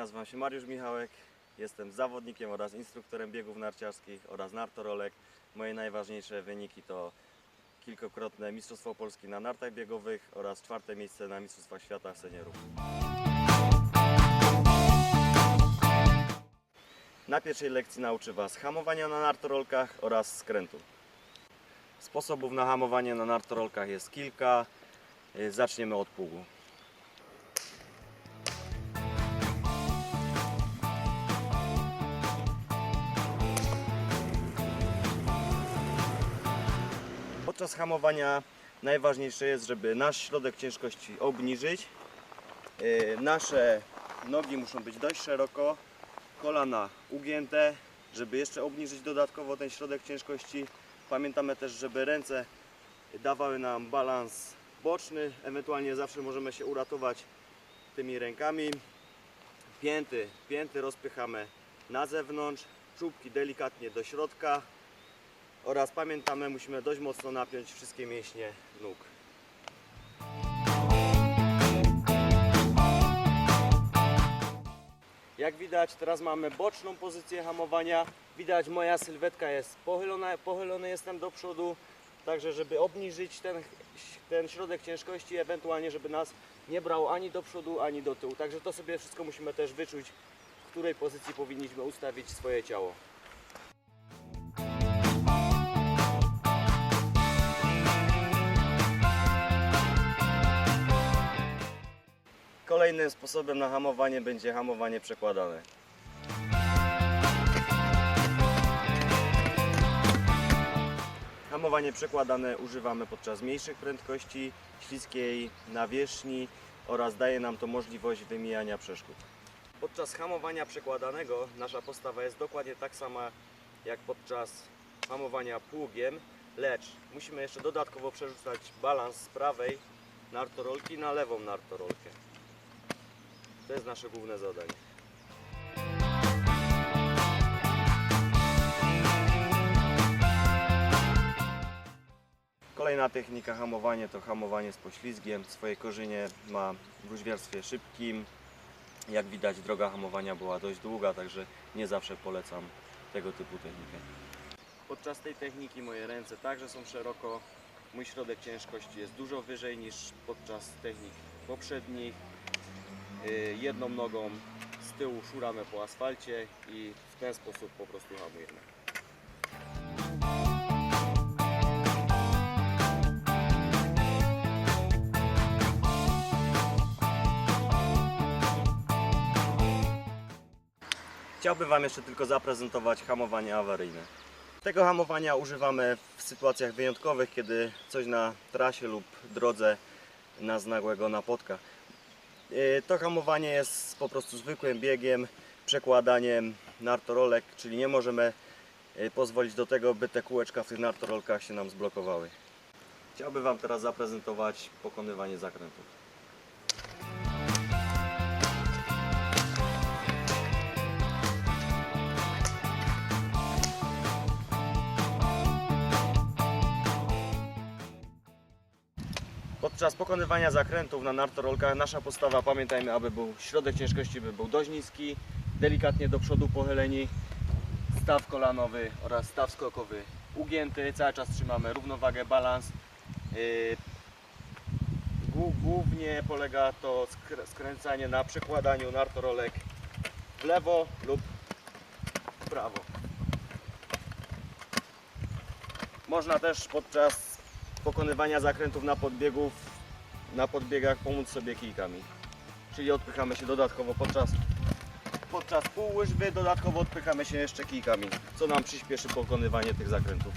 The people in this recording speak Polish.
Nazywam się Mariusz Michałek, jestem zawodnikiem oraz instruktorem biegów narciarskich oraz nartorolek. Moje najważniejsze wyniki to kilkokrotne Mistrzostwo Polski na nartach biegowych oraz czwarte miejsce na Mistrzostwach Świata seniorów. Na pierwszej lekcji nauczy Was hamowania na nartorolkach oraz skrętu. Sposobów na hamowanie na nartorolkach jest kilka. Zaczniemy od pługu. Podczas hamowania najważniejsze jest, żeby nasz środek ciężkości obniżyć. Yy, Nasze nogi muszą być dość szeroko, kolana ugięte, żeby jeszcze obniżyć dodatkowo ten środek ciężkości. Pamiętamy też, żeby ręce dawały nam balans boczny, ewentualnie zawsze możemy się uratować tymi rękami. Pięty, pięty rozpychamy na zewnątrz, czubki delikatnie do środka, oraz pamiętamy, musimy dość mocno napiąć wszystkie mięśnie nóg. Jak widać, teraz mamy boczną pozycję hamowania. Widać, moja sylwetka jest pochylona, pochylony jestem do przodu, także żeby obniżyć ten, ten środek ciężkości, ewentualnie żeby nas nie brało ani do przodu, ani do tyłu. Także to sobie wszystko musimy też wyczuć, w której pozycji powinniśmy ustawić swoje ciało. Kolejnym sposobem na hamowanie będzie hamowanie przekładane. Hamowanie przekładane używamy podczas mniejszych prędkości, śliskiej nawierzchni oraz daje nam to możliwość wymijania przeszkód. Podczas hamowania przekładanego nasza postawa jest dokładnie tak sama jak podczas hamowania pługiem, lecz musimy jeszcze dodatkowo przerzucać balans z prawej nartorolki na lewą nartorolkę. To jest nasze główne zadanie. Kolejna technika hamowania to hamowanie z poślizgiem. Swoje korzenie ma w luźwiarstwie szybkim. Jak widać droga hamowania była dość długa, także nie zawsze polecam tego typu technikę. Podczas tej techniki moje ręce także są szeroko. Mój środek ciężkości jest dużo wyżej niż podczas technik poprzednich. Y, jedną nogą z tyłu szuramy po asfalcie i w ten sposób po prostu hamujemy. Chciałbym Wam jeszcze tylko zaprezentować hamowanie awaryjne. Tego hamowania używamy w sytuacjach wyjątkowych, kiedy coś na trasie lub drodze nas nagłego napotka. Yy, To hamowanie jest po prostu zwykłym biegiem, przekładaniem nartorolek, czyli nie możemy yy, pozwolić do tego, by te kółeczka w tych nartorolkach się nam zblokowały. Chciałbym Wam teraz zaprezentować pokonywanie zakrętów. Podczas pokonywania zakrętów na nartorolkach nasza postawa, pamiętajmy, aby był środek ciężkości by był dość niski, delikatnie do przodu pochyleni, staw kolanowy oraz staw skokowy ugięty, cały czas trzymamy równowagę, balans. Yy, głó- Głównie polega to skr- skręcanie na przekładaniu nartorolek w lewo lub w prawo. Można też podczas pokonywania zakrętów na podbiegów, na podbiegach pomóc sobie kijkami. Czyli odpychamy się dodatkowo podczas, podczas półłyżwy, dodatkowo odpychamy się jeszcze kijkami, co nam przyspieszy pokonywanie tych zakrętów.